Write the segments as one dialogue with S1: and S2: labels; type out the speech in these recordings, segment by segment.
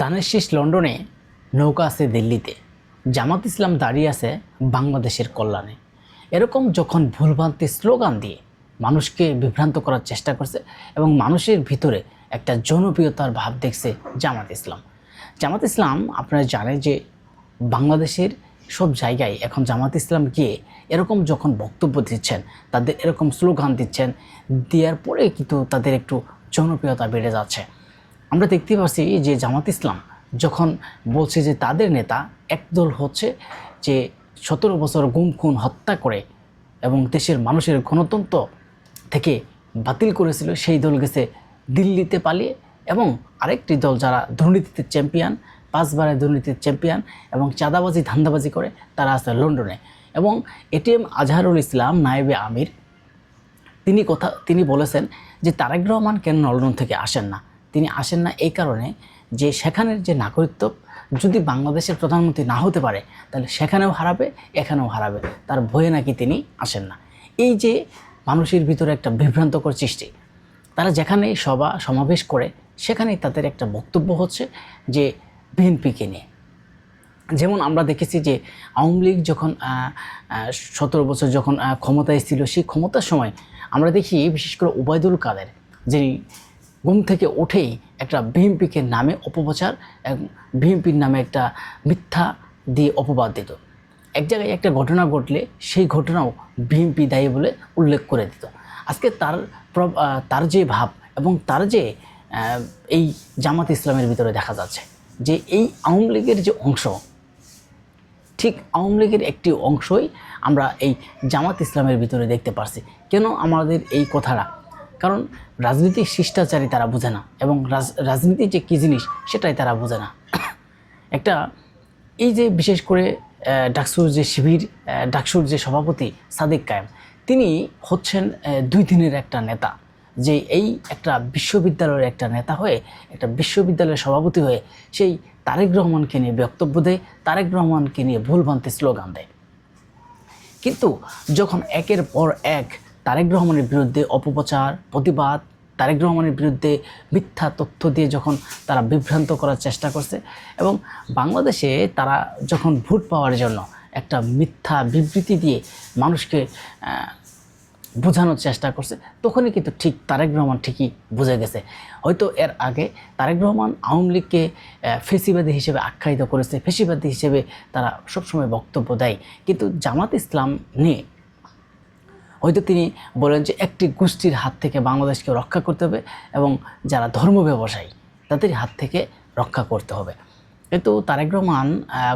S1: ধানের শীষ লন্ডনে নৌকা আছে দিল্লিতে। জামাত ইসলাম দাঁড়িয়ে আছে বাংলাদেশের কল্যাণে। এরকম যখন ভুলভ্রান্তি স্লোগান দিয়ে মানুষকে বিভ্রান্ত করার চেষ্টা করছে এবং মানুষের ভিতরে একটা জনপ্রিয়তার ভাব দেখছে জামাত ইসলাম। জামাত ইসলাম, আপনারা জানেন যে বাংলাদেশের সব জায়গায় এখন জামাত ইসলাম গিয়ে এরকম যখন বক্তব্য দিচ্ছেন, তাদের এরকম স্লোগান দিচ্ছেন, দেওয়ার পরে কিন্তু তাদের একটু জনপ্রিয়তা বেড়ে যাচ্ছে। আমরা দেখতে পাচ্ছি যে জামাত ইসলাম যখন বলছে যে তাদের নেতা একদল হচ্ছে যে সতেরো বছর গুম, খুন, হত্যা করে এবং দেশের মানুষের গণতন্ত্র থেকে বাতিল করেছিল, সেই দল গেছে দিল্লিতে পালিয়ে এবং আরেকটি দল যারা দুর্নীতিতে চ্যাম্পিয়ন পাঁচবারের দুর্নীতির চ্যাম্পিয়ন এবং চাঁদাবাজি, ধান্দাবাজি করে, তারা আছে লন্ডনে। এবং এটিএম আজহারুল ইসলাম, নায়েবে আমির, তিনি কথা, তিনি বলেছেন যে তারেক রহমান কেন লন্ডন থেকে আসেন না? তিনি আসেন না এই কারণে যে সেখানের যে নাগরিকত্ব, যদি বাংলাদেশের প্রধানমন্ত্রী না হতে পারে, তাহলে সেখানেও হারাবে, এখানেও হারাবে। তার ভয়ে নাকি তিনি আসেন না। এই যে মানুষের ভিতরে একটা বিভ্রান্তকর সৃষ্টি, তারা যেখানেই সভা, সমাবেশ করে, সেখানেই তাদের একটা বক্তব্য হচ্ছে যে বিএনপিকে নিয়ে। যেমন আমরা দেখেছি যে আওয়ামী লীগ যখন সতেরো বছর যখন ক্ষমতায় ছিল, সেই ক্ষমতার সময় আমরা দেখি, বিশেষ করে উবায়দুল কাদের, যিনি ঘুম থেকে উঠেই একটা বিএনপিকে নামে অপপ্রচার এবং বিএনপির নামে একটা মিথ্যা দিয়ে অপবাদ দিত। এক জায়গায় একটা ঘটনা ঘটলে সেই ঘটনাও বিএনপি দায়ী বলে উল্লেখ করে দিত। আজকে তার তার যে ভাব এবং তার যে এই জামাত ইসলামের ভিতরে দেখা যাচ্ছে যে এই আওয়ামী লীগের যে অংশ, ঠিক আওয়ামী লীগের একটি অংশই আমরা এই জামাত ইসলামের ভিতরে দেখতে পারছি। কেন আমাদের এই কথাটা কারণ রাজনীতির শিষ্টাচারী তারা বোঝে না এবং রাজ রাজনীতি যে কী জিনিস, সেটাই তারা বোঝে না। একটা, এই যে বিশেষ করে ডাকসুর যে শিবির ডাকসুর যে সভাপতি সাদিক কায়েম, তিনি হচ্ছেন দুই দিনের একটা নেতা। যে এই একটা বিশ্ববিদ্যালয়ের একটা নেতা হয়ে, একটা বিশ্ববিদ্যালয়ের সভাপতি হয়ে সেই তারেক রহমানকে নিয়ে বক্তব্য দেয়, তারেক রহমানকে নিয়ে ভুলভ্রান্তি স্লোগান দেয়। কিন্তু যখন একের পর এক তারেক রহমানের বিরুদ্ধে অপপ্রচার, প্রতিবাদ, তারেক রহমানের বিরুদ্ধে মিথ্যা তথ্য দিয়ে যখন তারা বিভ্রান্ত করার চেষ্টা করছে এবং বাংলাদেশে তারা যখন ভোট পাওয়ার জন্য একটা মিথ্যা বিবৃতি দিয়ে মানুষকে বোঝানোর চেষ্টা করছে, তখনই কিন্তু ঠিক তারেক রহমান ঠিকই বুঝে গেছে। হয়তো এর আগে তারেক রহমান আওয়ামী লীগকে ফেসিবাদী হিসেবে আখ্যায়িত করেছে, ফেসিবাদী হিসেবে তারা সবসময় বক্তব্য দেয়। কিন্তু জামাত ইসলাম নিয়ে হয়তো তিনি বলেন যে একটি গোষ্ঠীর হাত থেকে বাংলাদেশকে রক্ষা করতে হবে এবং যারা ধর্ম ব্যবসায়ী, তাদের হাত থেকে রক্ষা করতে হবে। কিন্তু তারেক রহমান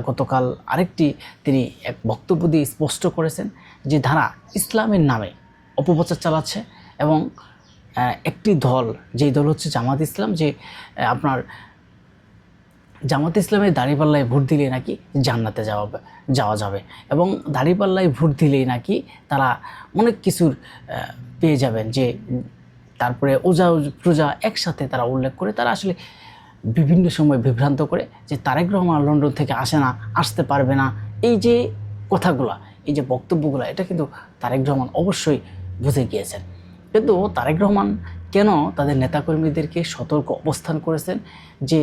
S1: গতকাল আরেকটি তিনি এক বক্তব্য দিয়ে স্পষ্ট করেছেন যে ধারা ইসলামের নামে অপপ্রচার চালাচ্ছে এবং একটি দল, যেই দল হচ্ছে জামাত ইসলাম, যে আপনার জামাত ইসলামের দাঁড়িপাল্লায় ভোট দিলে নাকি জান্নাতে যাওয়া যাওয়া যাবে। এবং দাঁড়িপাল্লায় ভোট দিলেই নাকি তারা অনেক কিছুর পেয়ে যাবেন যে তারপরে ওজা প্রজা একসাথে তারা উল্লেখ করে তারা আসলে বিভিন্ন সময় বিভ্রান্ত করে যে তারেক রহমান লন্ডন থেকে আসে না, আসতে পারবে না। এই যে কথাগুলো, এই যে বক্তব্যগুলো, এটা কিন্তু তারেক রহমান অবশ্যই বুঝে গিয়েছেন। কিন্তু তারেক রহমান কেন তাদের নেতাকর্মীদেরকে সতর্ক অবস্থান করেছেন? যে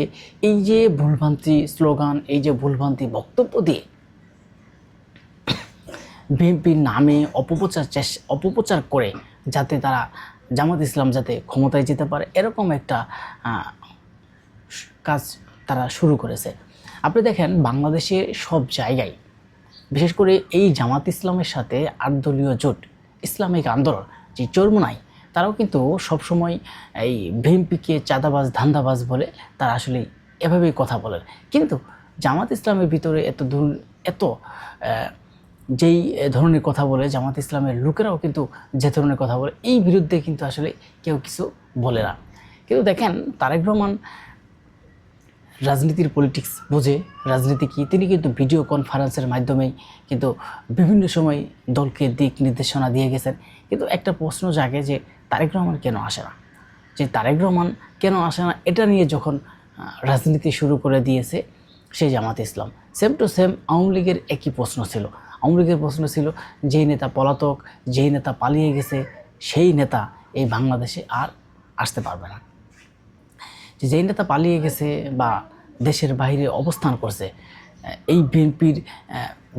S1: এই যে ভুলভ্রান্তি স্লোগান, এই যে ভুলভ্রান্তি বক্তব্য দিয়ে বিএনপির নামে অপপ্রচার অপপ্রচার করে যাতে তারা জামাত ইসলাম যাতে ক্ষমতায় যেতে পারে, এরকম একটা কাজ তারা শুরু করেছে। আপনি দেখেন বাংলাদেশে সব জায়গায়, বিশেষ করে এই জামাত ইসলামের সাথে আটদলীয় জোট, ইসলামিক আন্দোলন, যে চর্মনাই তারাও কিন্তু সবসময় এই বিএনপিকে চাঁদাবাজ, ধান্দাবাজ বলে তারা আসলে এভাবেই কথা বলেন। কিন্তু জামাত ইসলামের ভিতরে এত দূর এত যেই ধরনের কথা বলে, জামাত ইসলামের লোকেরাও কিন্তু যে ধরনের কথা বলে, এই বিরুদ্ধে কিন্তু আসলে কেউ কিছু বলে না। কিন্তু দেখেন তারেক রহমান রাজনীতির পলিটিক্স বোঝে, রাজনীতি কি, তিনি কিন্তু ভিডিও কনফারেন্সের মাধ্যমেই কিন্তু বিভিন্ন সময় দলকে দিক নির্দেশনা দিয়ে গেছেন। কিন্তু একটা প্রশ্ন জাগে যে, তারেক রহমান কেন আসে না? যে তারেক রহমান কেন আসে না, এটা নিয়ে যখন রাজনীতি শুরু করে দিয়েছে সেই Jamaat Islam. Same to same Awami লীগের একই প্রশ্ন ছিল। আওয়ামী লীগের প্রশ্ন ছিল, যেই নেতা পলাতক, যেই নেতা পালিয়ে গেছে, সেই নেতা এই বাংলাদেশে আর আসতে পারবে না। যে যেই নেতা পালিয়ে গেছে বা দেশের বাইরে অবস্থান করছে এই বিএনপির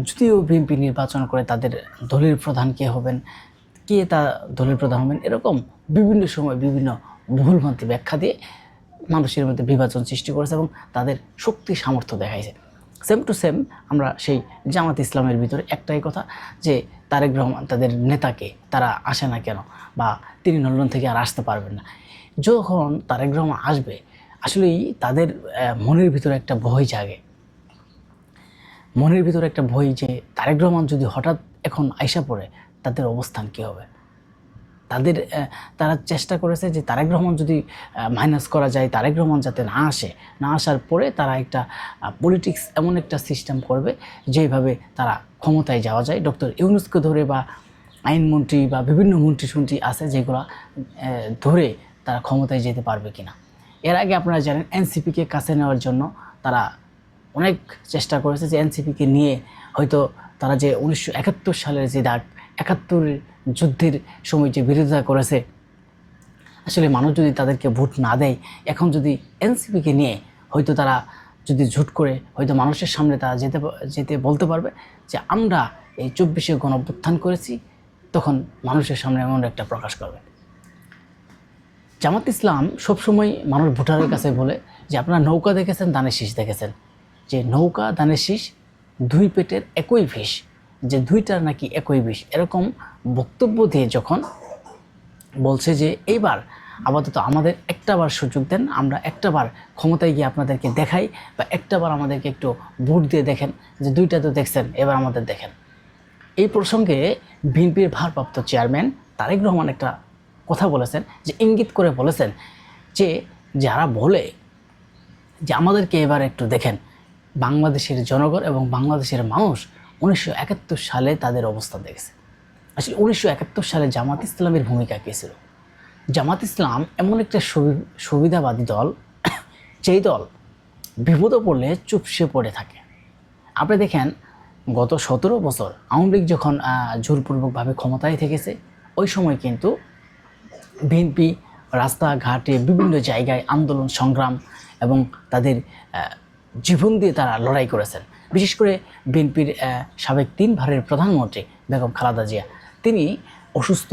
S1: যদিও বিএনপি নির্বাচন করে তাদের দলের প্রধান কে হবেন, কে তা দলের প্রধান হবেন, এরকম বিভিন্ন সময় বিভিন্ন ভুলভ্রান্তি ব্যাখ্যা দিয়ে মানুষের মধ্যে বিভাজন সৃষ্টি করেছে এবং তাদের শক্তি সামর্থ্য দেখাইছে। সেম টু সেম আমরা সেই জামাত ইসলামের ভিতরে একটাই কথা যে তারেক রহমান তাদের নেতাকে তারা আসে না কেন বা তিনি লন্ডন থেকে আর আসতে পারবেন না। যখন তারেক রহমান আসবে আসলেই তাদের মনের ভিতরে একটা ভয় জাগে। মনের ভিতরে একটা ভয় যে তারেক রহমান যদি হঠাৎ এখন আইসা পড়ে, তাদের অবস্থান কী হবে? তাদের তারা চেষ্টা করেছে যে তারেক রহমান যদি মাইনাস করা যায়, তারেক রহমান যাতে না আসে, না আসার পরে তারা একটা পলিটিক্স এমন একটা সিস্টেম করবে যেভাবে তারা ক্ষমতায় যাওয়া যায়। ডক্টর ইউনুসকে ধরে বা আইনমন্ত্রী বা বিভিন্ন মন্ত্রী সন্ত্রী আছে যেগুলো ধরে তারা ক্ষমতায় যেতে পারবে কিনা। এর আগে আপনারা জানেন এনসিপিকে কাছে নেওয়ার জন্য তারা অনেক চেষ্টা করেছে যে এনসিপিকে নিয়ে হয়তো তারা যে উনিশশো একাত্তর সালের যে দাগ, একাত্তর যুদ্ধের সময় যে বিরোধিতা করেছে, আসলে মানুষ যদি তাদেরকে ভোট না দেয়, এখন যদি এনসিপিকে নিয়ে হয়তো তারা যদি ঝুট করে হয়তো মানুষের সামনে তারা যেতে যেতে বলতে পারবে যে আমরা এই চব্বিশে গণ করেছি, তখন মানুষের সামনে এমন একটা প্রকাশ করবে। জামাত ইসলাম সবসময় মানুষ ভোটারের কাছে বলে যে আপনারা নৌকা দেখেছেন, দানের শীষ দেখেছেন। যে নৌকা, দানের শীষ দুই পেটের একই বিষ, যে দুইটার নাকি একই বিষ। এরকম বক্তব্য দিয়ে যখন বলছে যে এইবার আপাতত আমাদের একটাবার সুযোগ দেন, আমরা একটাবার ক্ষমতায় গিয়ে আপনাদেরকে দেখাই বা একটাবার আমাদেরকে একটু ভোট দিয়ে দেখেন যে দুইটা তো দেখছেন, এবার আমাদের দেখেন। এই প্রসঙ্গে বিএনপির ভারপ্রাপ্ত চেয়ারম্যান তারেক রহমান একটা কথা বলেছেন, যে ইঙ্গিত করে বলেছেন যে, যারা বলে যে আমাদেরকে এবার একটু দেখেন, বাংলাদেশের জনগণ এবং বাংলাদেশের মানুষ উনিশশো একাত্তর সালে তাদের অবস্থা দেখেছে। আসলে উনিশশো একাত্তর সালে জামাত ইসলামের ভূমিকা কী ছিল? জামাত ইসলাম এমন একটা সুবি- সুবিধাবাদী দল, যেই দল বিপদে পড়লে চুপসে পড়ে থাকে। আপনি দেখেন, গত সতেরো বছর আওয়ামী লীগ যখন জোরপূর্বকভাবে ক্ষমতায় থেকেছে, ওই সময় কিন্তু বিএনপি, রাস্তাঘাটে বিভিন্ন জায়গায় আন্দোলন, সংগ্রাম এবং তাদের জীবন দিয়ে তারা লড়াই করেছেন। বিশেষ করে বিএনপির সাবেক তিন ভারের প্রধানমন্ত্রী বেগম খালাদা জিয়া। তিনি অসুস্থ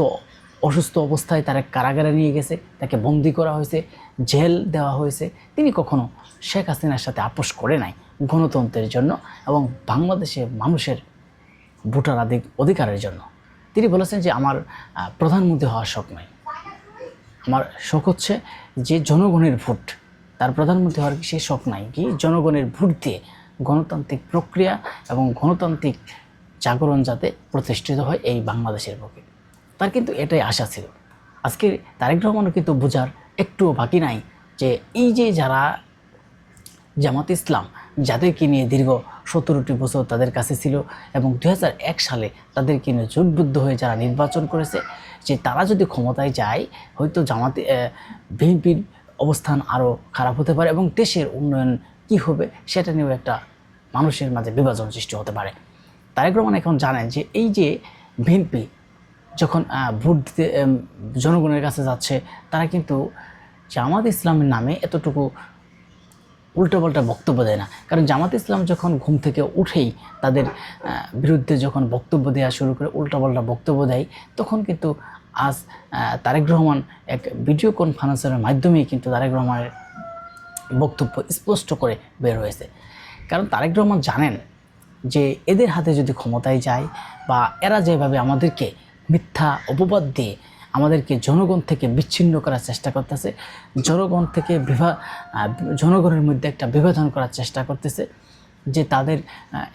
S1: অসুস্থ অবস্থায় তারা কারাগারে নিয়ে গেছে, তাকে বন্দি করা হয়েছে, জেল দেওয়া হয়েছে। তিনি কখনো শেখ হাসিনার সাথে আপোষ করে নাই গণতন্ত্রের জন্য এবং বাংলাদেশে মানুষের ভোটার অধিকারের জন্য। তিনি বলেছেন যে, আমার প্রধানমন্ত্রী হওয়ার শখ নয় আমার শখ হচ্ছে যে জনগণের ভোট, তার প্রধানমন্ত্রী হওয়ার কি সে শখ নাই কি? জনগণের ভোট দিয়ে গণতান্ত্রিক প্রক্রিয়া এবং গণতান্ত্রিক জাগরণ যাতে প্রতিষ্ঠিত হয় এই বাংলাদেশের বুকে। তার কিন্তু এটাই আশা ছিল। আজকে তারেক রহমানও কিন্তু বোঝার একটুও বাকি নাই যে এই যে যারা জামাত ইসলাম, যাদেরকে নিয়ে দীর্ঘ সতেরোটি বছর তাদের কাছে ছিল এবং দু হাজার এক সালে তাদেরকে নিয়ে জোটবদ্ধ হয়ে যারা নির্বাচন করেছে যে তারা যদি ক্ষমতায় যায়, হয়তো জামাতে বিএনপির অবস্থান আরও খারাপ হতে পারে এবং দেশের উন্নয়ন কী হবে সেটা নিয়েও একটা মানুষের মাঝে বিভাজন সৃষ্টি হতে পারে। তারেক রহমান এখন জানেন যে এই যে বিএনপি যখন ভোট দিতে জনগণের কাছে যাচ্ছে, তারা কিন্তু জামাত ইসলামের নামে এতটুকু উল্টোপাল্টা বক্তব্য দেয় না। কারণ জামাত ইসলাম যখন ঘুম থেকে উঠেই তাদের বিরুদ্ধে যখন বক্তব্য দেওয়া শুরু করে, উল্টোপাল্টা বক্তব্য দেয়, তখন কিন্তু আজ তারেক রহমান এক ভিডিও কনফারেন্সের মাধ্যমেই কিন্তু তারেক রহমানের বক্তব্য স্পষ্ট করে বের হয়েছে। কারণ তারেক রহমান জানেন যে এদের হাতে যদি ক্ষমতায় যায় বা এরা যেভাবে আমাদেরকে মিথ্যা অপবাদ দিয়ে আমাদেরকে জনগণ থেকে বিচ্ছিন্ন করার চেষ্টা করতেছে। জনগণ থেকে বিভা জনগণের মধ্যে একটা বিভাজন করার চেষ্টা করতেছে, যে তাদের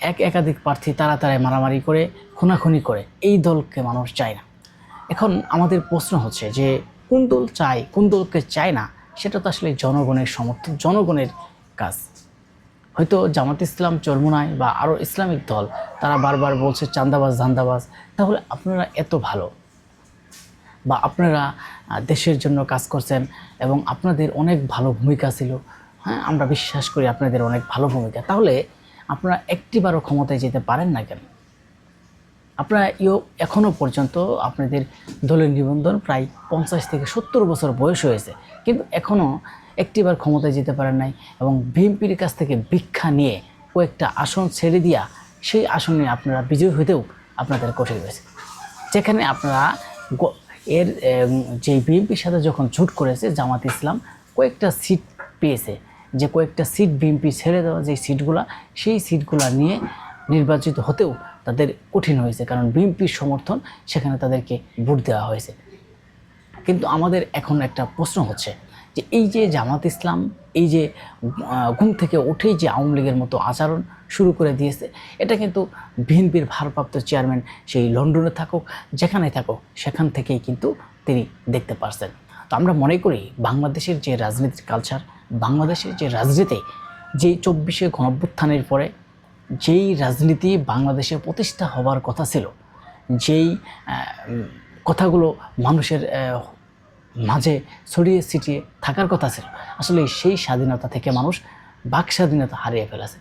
S1: এক একাধিক প্রার্থী তারা তারাই মারামারি করে, খুনাখুনি করে। এই দলকে মানুষ চায় না। এখন আমাদের প্রশ্ন হচ্ছে যে, কোন দল চায়, কোন দলকে চায় না, সেটা তো আসলে জনগণের সমর্থন জনগণের কাজ। হয়তো জামাত ইসলাম চরমোনায় বা আরও ইসলামিক দল, তারা বারবার বলছে, চান্দাবাজ, ধান্দাবাজ। তাহলে আপনারা এত ভালো বা আপনারা দেশের জন্য কাজ করছেন এবং আপনাদের অনেক ভালো ভূমিকা ছিল হ্যাঁ? আমরা বিশ্বাস করি আপনাদের অনেক ভালো ভূমিকা। তাহলে আপনারা একটিবারও ক্ষমতায় যেতে পারেন না কেন? আপনারা ইও এখনও পর্যন্ত আপনাদের দলের নিবন্ধন প্রায় পঞ্চাশ থেকে সত্তর বছর বয়স হয়েছে, কিন্তু এখনও একটিবার ক্ষমতায় যেতে পারেন নাই এবং বিএনপির কাছ থেকে ভিক্ষা নিয়ে কয়েকটা আসন ছেড়ে দিয়া সেই আসনে আপনারা বিজয়ী হতেও আপনাদের কঠিন হয়েছে। যেখানে আপনারা এর যে বিএনপির সাথে যখন ছুট করেছে জামাত ইসলাম, কয়েকটা সিট পেয়েছে। যে কয়েকটা সিট বিএনপি ছেড়ে দেওয়া যে সিটগুলা সেই সিটগুলো নিয়ে নির্বাচিত হতেও তাদের কঠিন হয়েছে। কারণ বিএনপির সমর্থন, সেখানে তাদেরকে ভোট দেওয়া হয়েছে। কিন্তু আমাদের এখন একটা প্রশ্ন হচ্ছে যে, এই যে জামাত ইসলাম এই যে ঘুম থেকে উঠেই যে আওয়ামী লীগের মতো আচরণ শুরু করে দিয়েছে, এটা কিন্তু বিএনপির ভারপ্রাপ্ত চেয়ারম্যান সেই লন্ডনে থাকুক যেখানে থাকুক, সেখান থেকেই কিন্তু তিনি দেখতে পারছেন। তো আমরা মনে করি বাংলাদেশের যে রাজনীতির কালচার বাংলাদেশের যে রাজনীতি যেই চব্বিশে গণভ্যুত্থানের পরে যেই রাজনীতি বাংলাদেশে প্রতিষ্ঠা হবার কথা ছিল, যেই কথাগুলো মানুষের মাঝে ছড়িয়ে ছিটিয়ে থাকার কথা ছিল আসলে সেই স্বাধীনতা থেকে মানুষ বাক স্বাধীনতা হারিয়ে ফেলেছে।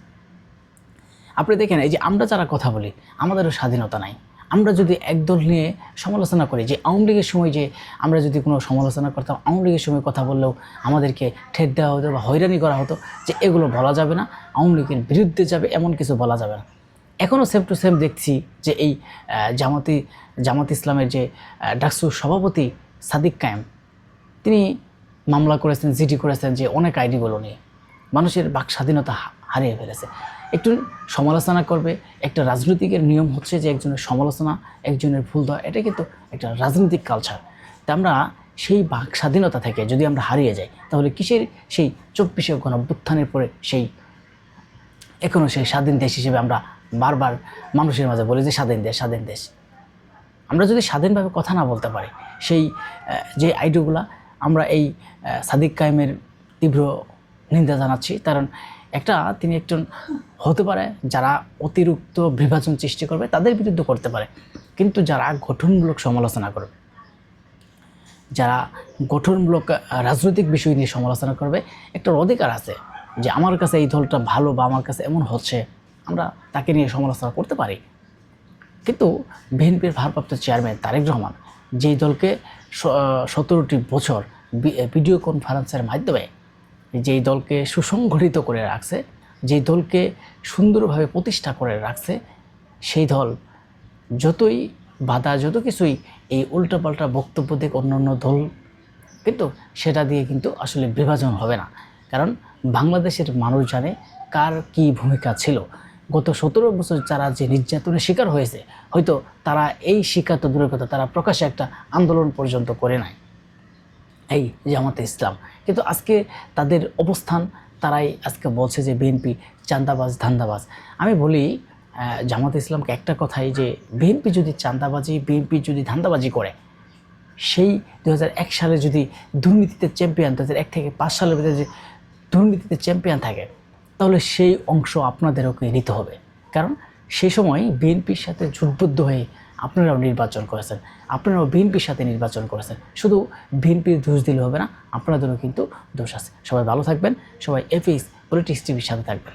S1: আপনি দেখেন, এই যে আমরা যারা কথা বলি, আমাদেরও স্বাধীনতা নাই। আমরা যদি একদল নিয়ে সমালোচনা করি, যে আওয়ামী লীগের সময় যে আমরা যদি কোনো সমালোচনা করতাম, আওয়ামী লীগের সময় কথা বললেও আমাদেরকে ঠেট দেওয়া হতো বা হয়রানি করা হতো, যে এগুলো বলা যাবে না, আওয়ামী লীগের বিরুদ্ধে যাবে, এমন কিছু বলা যাবে না। এখনও সেম টু সেম দেখছি যে এই জামাতি, জামাত ইসলামের যে ডাকসু সভাপতি সাদিক কায়েম তিনি মামলা করেছেন, জিডি করেছেন যে অনেক আইডিগুলো নিয়ে। মানুষের বাক স্বাধীনতা হারিয়ে ফেলেছে। একটু সমালোচনা করবে, একটা রাজনৈতিকের নিয়ম হচ্ছে যে একজনের সমালোচনা, একজনের ভুল দেওয়া, এটা কিন্তু একটা রাজনৈতিক কালচার তা আমরা সেই বাক স্বাধীনতা থেকে যদি আমরা হারিয়ে যাই, তাহলে কিসের সেই চব্বিশে গণভ্যুত্থানের পরে সেই এখনও সেই স্বাধীন দেশ হিসেবে আমরা বারবার মানুষের মাঝে বলি যে স্বাধীন দেশ স্বাধীন দেশ। আমরা যদি স্বাধীনভাবে কথা না বলতে পারি, সেই যে আইডিগুলা আমরা এই সাদিক কায়েমের তীব্র নিন্দা জানাচ্ছি। কারণ একটা, তিনি একজন হতে পারে যারা অতিরিক্ত বিভাজন সৃষ্টি করবে, তাদের বিরুদ্ধে করতে পারে। কিন্তু যারা গঠনমূলক সমালোচনা করবে, যারা গঠনমূলক রাজনৈতিক বিষয় নিয়ে সমালোচনা করবে, একটা অধিকার আছে যে আমার কাছে এই দলটা ভালো বা আমার কাছে এমন হচ্ছে, আমরা তাকে নিয়ে সমালোচনা করতে পারি। কিন্তু বিএনপির ভারপ্রাপ্ত চেয়ারম্যান তারেক রহমান যেই দলকে সতেরোটি বছর ভিডিও কনফারেন্সের মাধ্যমে যেই দলকে সুসংগঠিত করে রাখছে, যেই দলকে সুন্দরভাবে প্রতিষ্ঠা করে রাখছে, সেই দল যতই বাধা, যত কিছুই এই উল্টোপাল্টা বক্তব্য দিক অন্য অন্য দল কিন্তু সেটা দিয়ে কিন্তু আসলে বিভাজন হবে না। কারণ বাংলাদেশের মানুষ জানে কার কি ভূমিকা ছিল। গত সতেরো বছর যারা যে নির্যাতনের শিকার হয়েছে, হয়তো তারা এই শিকার তো দূরের কথা, তারা প্রকাশ্যে একটা আন্দোলন পর্যন্ত করে নাই। এই জামাতে ইসলাম। কিন্তু আজকে তাদের অবস্থান, তারাই আজকে বলছে যে বিএনপি চান্দাবাজ, ধান্দাবাজ। আমি বলি জামাত ইসলামকে একটা কথাই যে বিএনপি যদি চান্দাবাজি, বিএনপি যদি ধান্দাবাজি করে, সেই দু হাজার এক সালে যদি দুর্নীতিতে চ্যাম্পিয়ন দু এক থেকে পাঁচ সালের ভিতরে যে দুর্নীতিতে চ্যাম্পিয়ন থাকে তাহলে সেই অংশ আপনাদেরকে নিতে হবে। কারণ সেই সময় বিএনপির সাথে জোটবদ্ধ হয়ে আপনারাও নির্বাচন করেছেন, আপনারাও বিএনপির সাথে নির্বাচন করেছেন। শুধু বিএনপির দোষ দিলে হবে না, আপনাদেরও কিন্তু দোষ আছে। সবাই ভালো থাকবেন, সবাই এফএস পলিটিক্স টিভির সাথে থাকবেন।